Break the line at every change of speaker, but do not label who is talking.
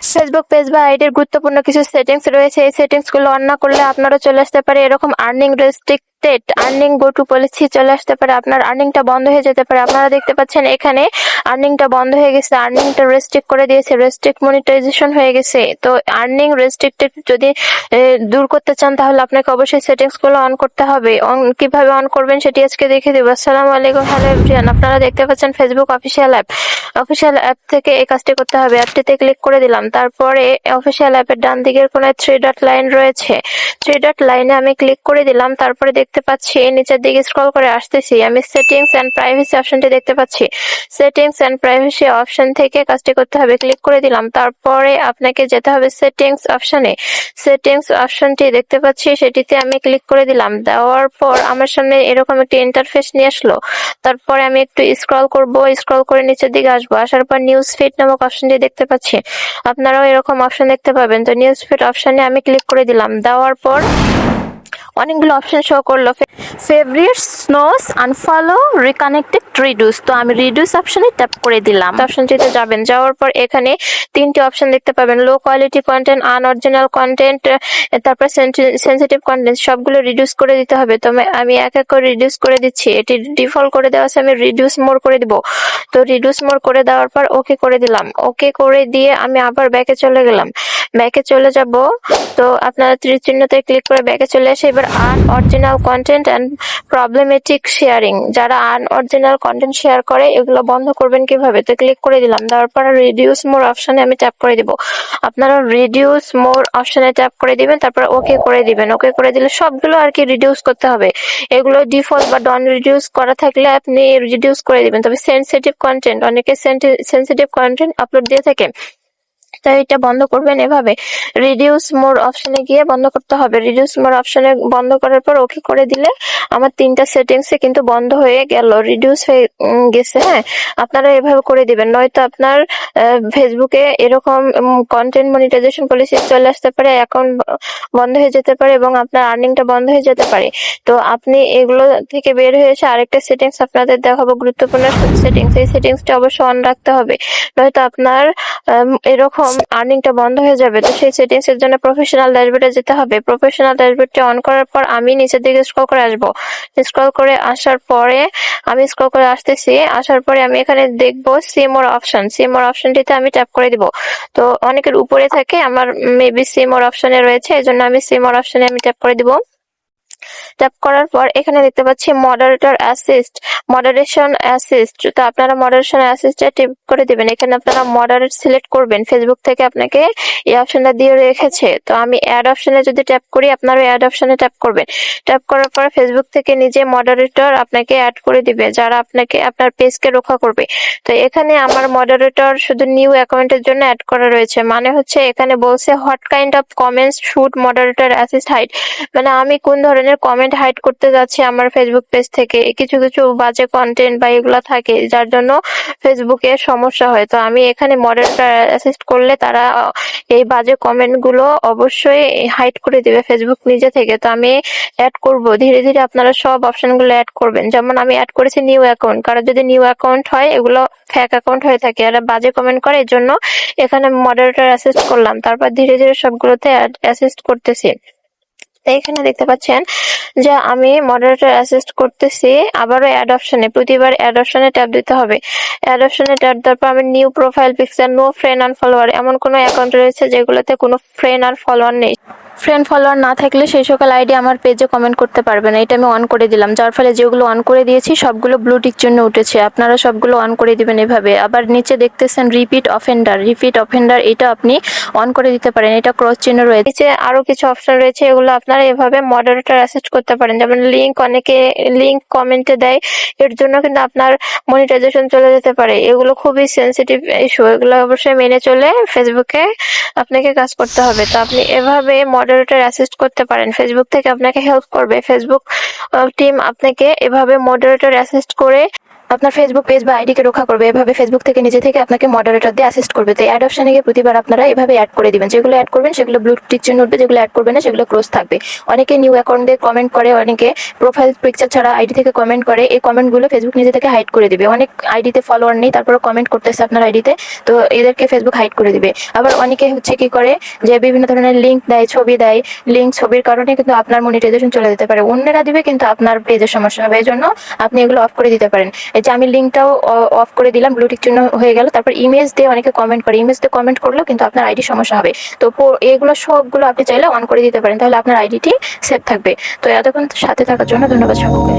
Facebook page বা আইডির গুরুত্বপূর্ণ কিছু সেটিংস রয়েছে। এই সেটিংসগুলো অন না করলে আপনারও চলে আসতে পারে। এরকম earning restricted earning go to policy চলে আসতে পারে। আপনার আর্নিংটা বন্ধ হয়ে যেতে পারে। আপনারা দেখতে পাচ্ছেন এখানে আর্নিংটা বন্ধ হয়ে গেছে। আর্নিংটা রেস্ট্রিক্ট করে দিয়েছে। রেস্ট্রিক্ট মনিটাইজেশন হয়ে গেছে। তো আর্নিং রেস্ট্রিক্টেড যদি দূর করতে চান, তাহলে আপনাকে অবশ্যই সেটিংসগুলো অন করতে হবে। অন কীভাবে অন করবেন সেটি আজকে দেখে দেবো। আসসালামু আলাইকুম। হ্যালো এভরিওয়ান আপনারা দেখতে পাচ্ছেন Facebook official app official app থেকে এই কাজটি করতে হবে। অ্যাপটিতে ক্লিক করে দিলাম। তারপরে অফিসিয়াল অ্যাপের ডান দিকের কোনায় থ্রি ডট লাইন রয়েছে। থ্রি ডট লাইনে আমি ক্লিক করে দিলাম। তারপরে দেখতে পাচ্ছি, নিচের দিকে স্ক্রল করে আসতেছি। আমি সেটিংস এন্ড প্রাইভেসি অপশনটি দেখতে পাচ্ছি। সেটিংস এন্ড প্রাইভেসি অপশন থেকে কাজটি করতে হবে ক্লিক করে দিলাম। তারপরে আপনাকে যেতে হবে সেটিংস অপশনে সেটিংস অপশনটি দেখতে পাচ্ছি, সেটিতে আমি ক্লিক করে দিলাম। দেওয়ার পর আমার সামনে এরকম একটি ইন্টারফেস নিয়ে আসলো। তারপরে আমি একটু স্ক্রল করব স্ক্রল করে নিচের দিকে আসব। আসার পর নিউজ ফিড নামক অপশনটি দেখতে পাচ্ছি। আপনারাও এরকম অপশন দেখতে পাবেন। তো নিউজ ফিড অপশনে আমি ক্লিক করে দিলাম। দেওয়ার পর অনেকগুলো অপশন শো করল। Favourite snooze unfollow reconnected reduce তো আমি রিডিউস অপশনে ট্যাপ করে দিলাম। অপশনটিতে যাবেন। যাওয়ার পর এখানে তিনটি অপশন দেখতে পাবেন। Low quality content unoriginal content তারপর সেন্সিটিভ কন্টেন্ট সবগুলো রিডিউস করে দিতে হবে। তো আমি- এক এক করে রিডিউস করে দিচ্ছি। এটি ডিফল্ট করে দেওয়া আছে, আমি রিডিউস মোর করে দিব। তো রিডিউস মোর করে দেওয়ার পর ওকে করে দিলাম। ওকে করে দিয়ে আমি আবার ব্যাকে চলে গেলাম। ব্যাকে চলে যাব। তো আপনারা তীর চিহ্নতে ক্লিক করে ব্যাকে চলে আসে এবার unoriginal content and problematic sharing যারা আন অরিজিনাল কন্টেন্ট শেয়ার করে, এগুলো বন্ধ করবেন কীভাবে? তো ক্লিক করে দিলাম। দেওয়ার পর রিডিউস মোর অপশনে আমি ট্যাপ করে দিব। আপনারা রিডিউস মোর অপশানে ট্যাপ করে দিবেন, তারপর ওকে করে দিবেন। ওকে করে দিলে সবগুলো আর কি রিডিউস করতে হবে। এগুলো ডিফল্ট বা ডন রিডিউস করা থাকলে আপনি রিডিউস করে দিবেন। তবে সেন্সিটিভ কন্টেন্ট অনেকে সেন্সিটিভ কন্টেন্ট আপলোড দিয়ে থাকে। তাই এটা বন্ধ করবেন এভাবে। রিডিউস মোর অপশনে গিয়ে বন্ধ করতে হবে। রিডিউস মোর অপশনে বন্ধ করার পর ওকে করে দিলে আমার তিনটা সেটিংসে কিন্তু বন্ধ হয়ে গেল। রিডিউস হয়ে গেছে হ্যাঁ? আপনারা এভাবে করে দিবেন। নয়তো আপনার ফেসবুকে এরকম কন্টেন্ট মনিটাইজেশন পলিসি চলে আসতে পারে অ্যাকাউন্ট বন্ধ হয়ে যেতে পারে এবং আপনার আর্নিংটা বন্ধ হয়ে যেতে পারে। তো আপনি এগুলো থেকে বের হয়ে এসে আরেকটা সেটিংস আপনাদের দেখাবো। গুরুত্বপূর্ণ সেটিংস এই সেটিংসটা অবশ্যই অন রাখতে হবে। নয়তো আপনার আম, এরকম আর্নিংটা বন্ধ হয়ে যাবে, তো সেই সেটিংস এর জন্য প্রফেশনাল ড্যাশবোর্ডে যেতে হবে। প্রফেশনাল ড্যাশবোর্ডটা অন করার পর আমি নিচের দিকে স্ক্রল করে আসব। স্ক্রল করে আসার পরে আমি স্ক্রল করে আসতেছি, আসার পরে আমি এখানে দেখব সিমোর অপশন সিমোর অপশনটিতে আমি ট্যাপ করে দিব। তো অনেকের উপরে থাকে, আমার মেবি সিমোর অপশনে রয়েছে এই জন্য আমি সিমোর অপশনে আমি ট্যাপ করে দিব। ট্যাপ করার পর এখানে দেখতে পাচ্ছি মডারেটর অ্যাসিস্ট মডারেশন অ্যাসিস্ট তো আপনারা মডারেশন অ্যাসিস্টে টিপ করে দিবেন। এখানে আপনারা মডারেট সিলেক্ট করবেন। ফেসবুক থেকে আপনাকে এই অপশনটা দিয়ে রেখেছে। তো আমি অ্যাড অপশনে যদি ট্যাপ করি আপনারা অ্যাড অপশনে ট্যাপ করবেন। ট্যাপ করার পর ফেসবুক থেকে নিজে মডারেটর আপনাকে অ্যাড করে দিবে, যারা আপনাকে, আপনার পেজকে রক্ষা করবে। তো এখানে আমার মডারেটর শুধু নিউ অ্যাকাউন্টের জন্য অ্যাড করা রয়েছে। মানে হচ্ছে এখানে বলছে what kind of comments should moderator assist hide মানে আমি কোন ধরনের কমেন্ট হাইড করতে যাচ্ছি আমার ফেসবুক পেজ থেকে। কিছু কিছু বাজে কন্টেন্ট বা এগুলো থাকে, যার জন্য ফেসবুকে সমস্যা হয়। তো আমি এখানে মডারেটর অ্যাসিস্ট করলে তারা এই বাজে কমেন্টগুলো অবশ্যই হাইড করে দিবে ফেসবুক নিজে থেকে। তো আমি অ্যাড করব। ধীরে ধীরে আপনারা সব অপশনগুলো অ্যাড করবেন। যেমন আমি অ্যাড করেছি নিউ অ্যাকাউন্ট কারণ যদি নিউ অ্যাকাউন্ট হয়, এগুলো ফ্যাক অ্যাকাউন্ট হয়ে থাকে। আর বাজে কমেন্ট করে এর জন্য এখানে মডারেটর অ্যাসিস্ট করলাম। তারপর ধীরে ধীরে সবগুলোতে অ্যাসিস্ট করতেছি। এখানে দেখতে পাচ্ছেন যে আমি মডারেটর অ্যাসিস্ট করতেছি, আবারও অ্যাড অপশনে প্রতিবার অ্যাড অপশনে ট্যাপ দিতে হবে। অ্যাড অপশনে ট্যাপ দেওয়ার পর আমি new profile picture no friend আর ফলোয়ার এমন কোনো অ্যাকাউন্ট রয়েছে যেগুলোতে কোনো ফ্রেন্ড আর ফলোয়ার নেই। ফ্রেন্ড ফলোয়ার না থাকলে সেই সকল আইডি আমার পেজে কমেন্ট করতে পারবে না। এটা আমি অন করে দিলাম। যার ফলে যেগুলো অন করে দিয়েছি, সবগুলো ব্লু টিক জন্য উঠেছে। আপনারা সবগুলো অন করে দিবেন এভাবে। আবার নিচে দেখতেছেন রিপিট অফেন্ডার রিপিট অফেন্ডার এটা আপনি অন করে দিতে পারেন। এটা ক্রস চিহ্ন রয়েছে। আরও কিছু অপশন রয়েছে, এগুলো আপনারা এভাবে মডারেটর অ্যাসিস্ট করতে পারেন। যেমন লিংক অনেকে লিংক কমেন্টে দেয়। এর জন্য কিন্তু আপনার মনিটাইজেশন চলে যেতে পারে। এগুলো খুবই সেনসিটিভ ইস্যু এগুলো অবশ্যই মেনে চলে ফেসবুকে আপনাকে কাজ করতে হবে। তো আপনি এভাবে মডারেটর অ্যাসিস্ট করতে পারেন। ফেসবুক থেকে আপনাকে হেল্প করবে। ফেসবুক টিম আপনাকে এভাবে মডারেটর অ্যাসিস্ট করে
আপনার ফেসবুক পেজ বা আইডিকে রক্ষা করবে, এভাবে ফেসবুক থেকে নিজে থেকে আপনাকে মডারেটর দিয়ে অ্যাসিস্ট করবে। তো অ্যাড অপশনে গিয়ে প্রতিবার আপনারা এভাবে অ্যাড করে দিবেন। যেগুলো অ্যাড করবেন, সেগুলো ব্লু টিক চিহ্ন উঠবে, যেগুলো অ্যাড করবেন না, সেগুলো ক্লোজ থাকবে। অনেকে নিউ অ্যাকাউন্ট দিয়ে কমেন্ট করে, অনেকে প্রোফাইল পিকচার ছাড়া আইডি থেকে কমেন্ট করে, এই কমেন্টগুলো ফেসবুক নিজে থেকে হাইড করে দিবে। অনেক আইডিতে ফলোয়ার নেই তারপরে কমেন্ট করতেছে আপনার আইডিতে তো এদেরকে ফেসবুক হাইড করে দিবে। আবার অনেকে হচ্ছে কি করে, যে বিভিন্ন ধরনের লিঙ্ক দেয়, ছবি দেয় লিঙ্ক ছবির কারণে কিন্তু আপনার মনিটাইজেশন চলে যেতে পারে। অন্যরা দিবে কিন্তু আপনার পেজের সমস্যা হবে। এই জন্য আপনি এগুলো অফ করে দিতে পারেন। এই যে আমি লিঙ্কটাও অফ করে দিলাম ব্লুটিক চিহ্ন হয়ে গেল। তারপর ইমেজ দিয়ে অনেকে কমেন্ট করে। ইমেজ দিয়ে কমেন্ট করলেও কিন্তু আপনার আইডি সমস্যা হবে। তো এগুলো সবগুলো আপনি চাইলে অন করে দিতে পারেন। তাহলে আপনার আইডিটি সেভ থাকবে। তো এতক্ষণ সাথে থাকার জন্য ধন্যবাদ সকলকে।